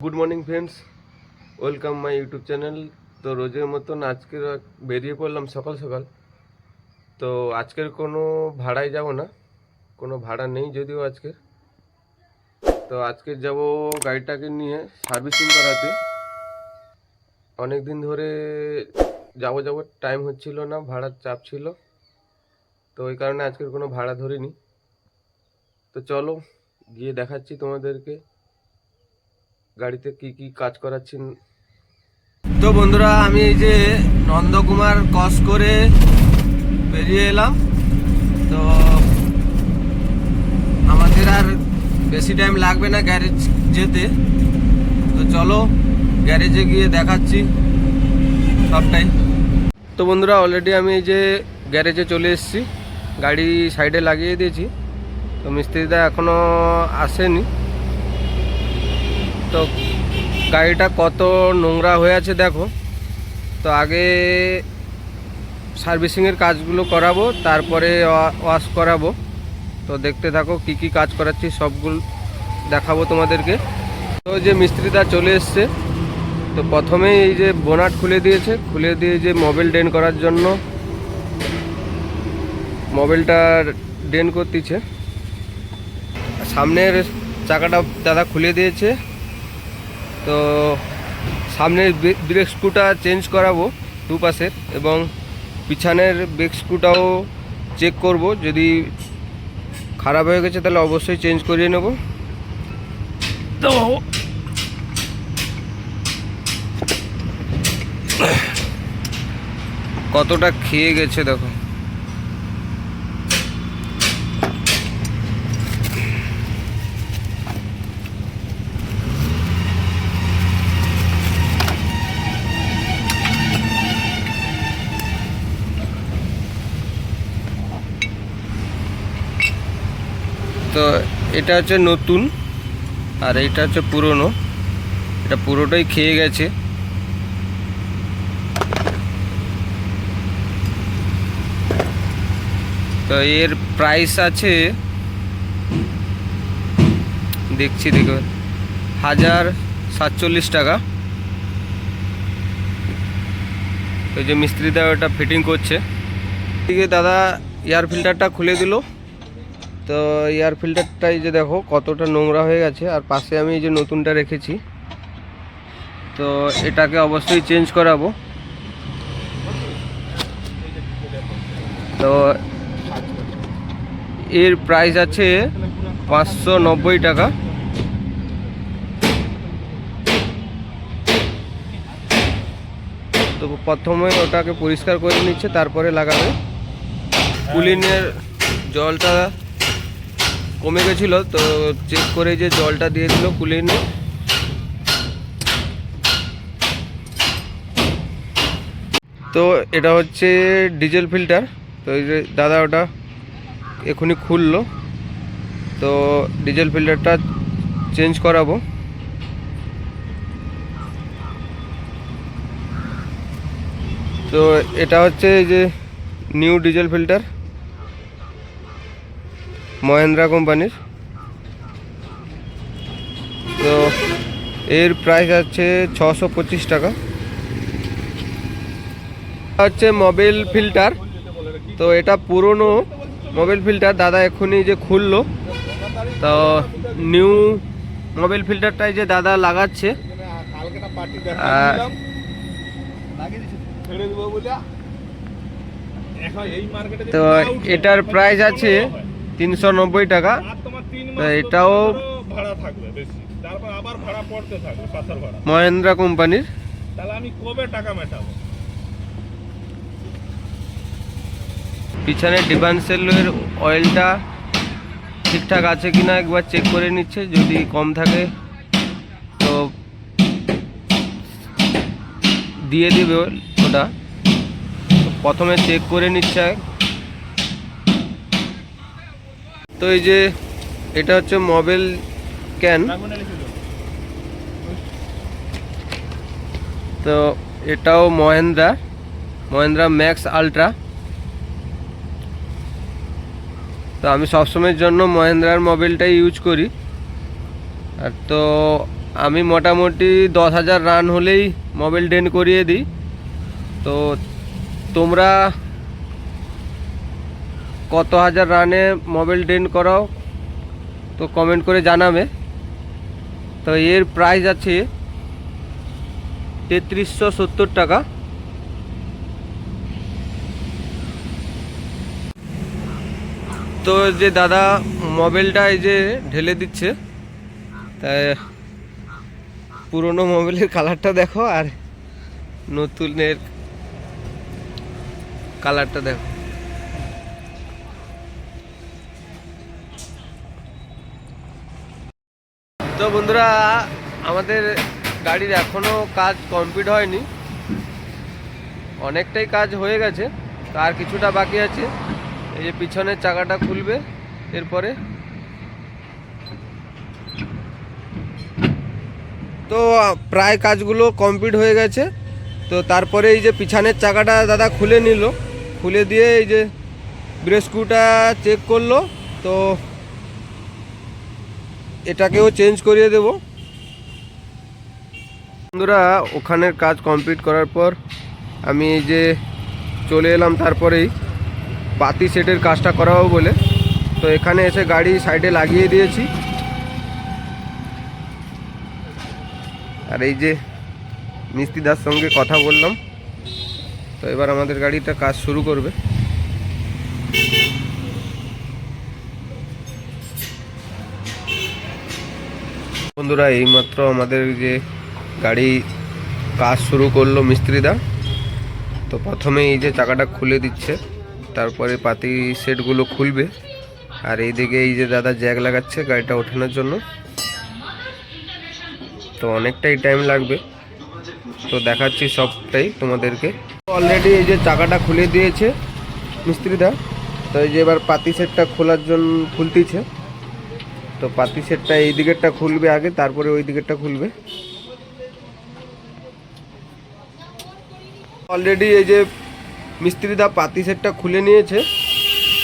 Good morning friends welcome my YouTube channel তো রোজের মতন আজকে বেরিয়ে পড়লাম সকাল সকাল। তো আজকের কোনো ভাড়ায় যাব না। কোনো ভাড়া নেই যদিও আজকের তো আজকে যাব গাড়িটাকে নিয়ে সার্ভিসিং করাতে। অনেক দিন ধরে যাব যাব টাইম হচ্ছিল না, ভাড়ার চাপ ছিল। তো ওই কারণে আজকের কোনো ভাড়া ধরিনি। তো চলো গিয়ে দেখাচ্ছি তোমাদেরকে। গাড়িতে কি কি কাজ করাচ্ছেন? তো বন্ধুরা, আমি এই যে নন্দকুমার ক্রস করে বেরিয়ে এলাম। তো আমাদের আর বেশি টাইম লাগবে না গ্যারেজ যেতে। তো চলো গ্যারেজে গিয়ে দেখাচ্ছি সবটাই। তো বন্ধুরা অলরেডি আমি এই যে গ্যারেজে চলে এসেছি। গাড়ি সাইডে লাগিয়ে দিয়েছি। তো মিস্ত্রিদা এখনও আসেনি। তো গাড়িটা কত নোংরা হয়ে আছে দেখো। তো আগে সার্ভিসিংয়ের কাজগুলো করাবো, তারপরে ওয়াশ করাবো। তো দেখতে থাকো কি কি কাজ করাচ্ছি, সবগুলো দেখাবো তোমাদেরকে। তো যে মিস্ত্রিটা চলে এসছে, তো প্রথমেই এই যে বোনাট খুলে দিয়েছে, খুলে দিয়ে যে মোবিল ড্রেন করার জন্য মোবিলটা ড্রেন করতেছে। সামনের চাকাটা দাদা খুলে দিয়েছে। তো সামনের ব্রেক স্ক্রুটা চেঞ্জ করাবো দু পাশের এবং পিছনের ব্রেক স্ক্রুটাও চেক করব। যদি খারাপ হয়ে গেছে তাহলে অবশ্যই চেঞ্জ করিয়ে নেব। তো কতটা খেয়ে গেছে দেখো। এটা হচ্ছে নতুন, আর এটা হচ্ছে পুরনো। এটা পুরোটাই খেয়ে গেছে। তো এর প্রাইস আছে, দেখছি, দেখো। হাজার সাতচল্লিশ টাকা। ওই যে মিস্ত্রিদা ওটা ফিটিং করছে। এদিকে দাদা এয়ার ফিল্টারটা খুলে দিল। তো এয়ার ফিল্টারটাই যে দেখো, কতটা নোংরা হয়ে গেছে, আর পাশে আমি এই যে নতুনটা রেখেছি। তো এটাকে অবশ্যই চেঞ্জ করাবো। তো এর প্রাইস আছে পাঁচশো নব্বই টাকা। তো প্রথমে ওটাকে পরিষ্কার করে নিচ্ছে, তারপরে লাগাবে। কুলিনের জলটা কমে গেছিল, তো চেক করে যে জলটা দিয়ে দিল কুলিনে তো এটা হচ্ছে ডিজেল ফিল্টার, তো এই যে দাদা ওটা এখনই খুললো। তো ডিজেল ফিল্টারটা চেঞ্জ করাবো। তো এটা হচ্ছে এই যে নিউ ডিজেল ফিল্টার। মহেন্দ্রা কোম্পানির। তো এর প্রাইস আছে ছশো পঁচিশ টাকা। হচ্ছে মোবিল ফিল্টার তো এটা পুরনো মোবিল ফিল্টার দাদা এক্ষুনি যে খুললো, তো নিউ মোবিল ফিল্টারটাই যে দাদা লাগাচ্ছে তো এটার প্রাইস আছে তিনশো নব্বই টাকা। এটাও ভাড়া থাকবে বেশি। তারপর আবার ভাড়া পড়তে থাকবে পাথর ভাড়া। মহেন্দ্রা কোম্পানির। তাহলে আমি কবে টাকা মেটাবো? পিছনে ডিভানসেলের অয়েলটা ঠিকঠাক আছে কিনা একবার চেক করে নিচ্ছে যদি কম থাকে তো দিয়ে দিবে ওটা। তো প্রথমে চেক করে নিচ্ছে। তো এই যে এটা হচ্ছে মোবিল ক্যান। তো এটাও মহেন্দ্রা মহেন্দ্রা ম্যাক্স আলট্রা। তো আমি সবসময়ের জন্য মহেন্দ্রার মোবিলটাই ইউজ করি। আর তো আমি মোটামুটি দশ হাজার রান হলেই মোবাইল ডেন করিয়ে দিই। তো তোমরা কত হাজার রানে মোবাইল ডেন করাও, তো কমেন্ট করে জানাবে। তো এর প্রাইস আছে তেত্রিশশো সত্তর টাকা। তো যে দাদা মোবাইলটা এই যে ঢেলে দিচ্ছে, তাই পুরনো মোবাইলের কালারটা দেখো আর নতুনের কালারটা দেখো। তো বন্ধুরা, আমাদের গাড়ির এখনও কাজ কমপ্লিট হয়নি। অনেকটাই কাজ হয়ে গেছে তার কিছুটা বাকি আছে। এই যে পিছনের চাকাটা খুলবে, এরপরে। তো, প্রায় কাজগুলো কমপ্লিট হয়ে গেছে। তো তারপরে এই যে পিছনের চাকাটা দাদা খুলে নিল। খুলে দিয়ে এই যে ব্রেস্কুটা চেক করল। তো এটাকেও চেঞ্জ করিয়ে দেব। বন্ধুরা, ওখানের কাজ কমপ্লিট করার পর আমি যে চলে এলাম, তারপরেই পাতি সেটের কাজটা করাবো বলে। তো এখানে এসে গাড়ি সাইডে লাগিয়ে দিয়েছি। আর এই যে মিস্ত্রিদার সঙ্গে কথা বললাম। তো এবার আমাদের গাড়িটা কাজ শুরু করবে। বন্ধুরা, এইমাত্র আমাদের যে গাড়ি কাজ শুরু করল মিস্ত্রিদা। তো প্রথমে এই যে চাকাটা খুলে দিচ্ছে, তারপরে পাতি সেটগুলো খুলবে। আর এইদিকে এই যে দাদা জ্যাক লাগাচ্ছে গাড়িটা ওঠানোর জন্য। তো অনেকটাই টাইম লাগবে। তো দেখাচ্ছি সবটাই তোমাদেরকে। অলরেডি এই যে চাকাটা খুলে দিয়েছে মিস্ত্রিদা। তো এই যে এবার পাতি সেটটা খোলার জন্য খুলতেছে। তো পাতি সেটটা এই দিকেরটা খুলবে আগে, তারপরে ওই দিকেরটা খুলবে। অলরেডি এই যে মিস্ত্রিদা পাতি সেটটা খুলে নিয়েছে,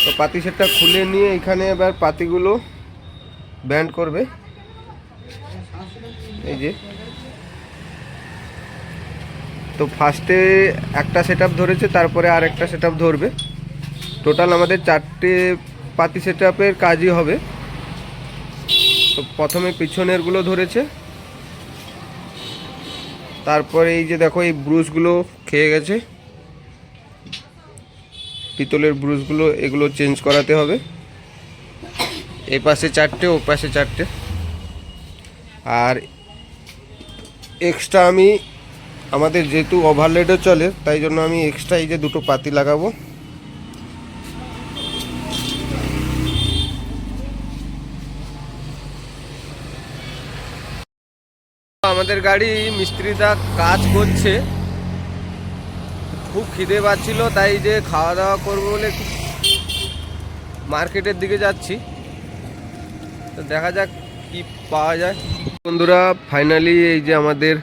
তো পাতি সেটটা খুলে নিয়ে এখানে এবার পাতিগুলো ব্যান্ড করবে। এই যে। তো ফার্স্টে একটা সেট ধরেছে, তারপরে আর একটা সেট ধরবে। টোটাল আমাদের চারটে পাতি সেট কাজই হবে। প্রথমে পিছনেরগুলো ধরেছে। তারপরে এই যে দেখো, এই ব্রুশগুলো খেয়ে গেছে। পিতলের ব্রুশগুলো, এগুলো চেঞ্জ করাতে হবে। এই পাশে চারটে, ও পাশে চারটে। আর এক্সট্রা আমি, আমাদের যেহেতু ওভারলেডও চলে, তাই জন্য আমি এক্সট্রা এই যে দুটো পাতি লাগাবো। আমাদের গাড়ি মিস্ত্রিটা কাজ করছে। খুব খিদে পাচ্ছিল, তাই যে খাওয়া দাওয়া করব বলে মার্কেটের দিকে যাচ্ছি। তো দেখা যাক কি পাওয়া যায়। বন্ধুরা ফাইনালি এই যে আমাদের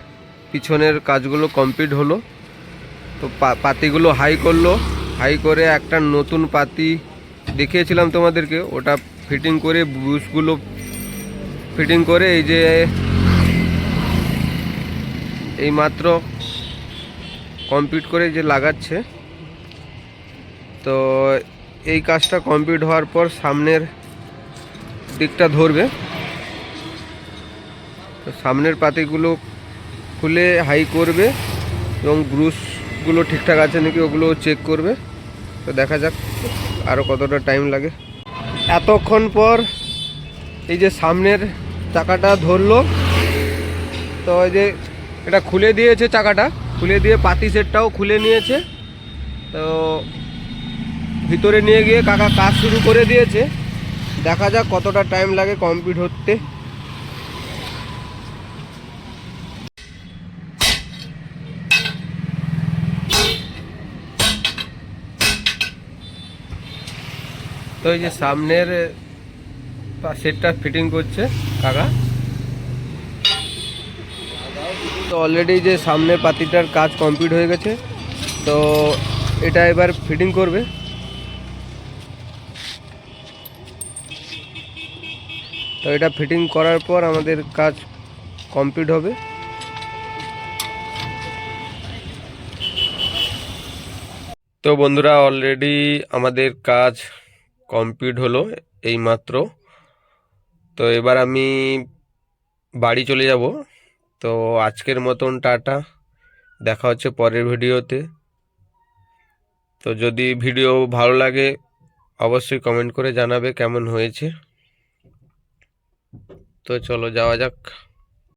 পিছনের কাজগুলো কমপ্লিট হলো। তো পাতিগুলো হাই করল। হাই করে একটা নতুন পাতি দেখিয়েছিলাম তোমাদেরকে। ওটা ফিটিং করে বুশগুলো ফিটিং করে এই যে এই মাত্র কমপ্লিট করে যে লাগাচ্ছে, তো এই কাজটা কমপ্লিট হওয়ার পর সামনের দিকটা ধরবে। তো সামনের পাতিগুলো খুলে হাই করবে এবং গ্রুসগুলো ঠিকঠাক আছে নাকি ওগুলো চেক করবে। তো দেখা যাক আরও কতটা টাইম লাগে। এতক্ষণ পর এই যে সামনের চাকাটা ধরলো, তো এই যে এটা খুলে দিয়েছে চাকাটা, খুলে দিয়ে পাতি সেটটাও খুলে নিয়েছে। তো ভিতরে নিয়ে গিয়ে কাকা কাজ শুরু করে দিয়েছে। দেখা যাক কতটা টাইম লাগে কমপ্লিট হতে। তো এই যে সামনের, সেটটা ফিটিং করছে কাকা। তো অলরেডি যে সামনে পাতিটার কাজ কমপ্লিট হয়ে গেছে, তো এটা এবার ফিটিং করবে। তো এটা ফিটিং করার পর আমাদের কাজ কমপ্লিট হবে। তো বন্ধুরা অলরেডি আমাদের কাজ কমপ্লিট হলো এই মাত্র তো এবার আমি বাড়ি চলে যাব। তো আজকের মতন টাটা। দেখা হচ্ছে পরের ভিডিওতে। তো যদি ভিডিও ভালো লাগে, অবশ্যই কমেন্ট করে জানাবে কেমন হয়েছে। তো চলো যাওয়া যাক।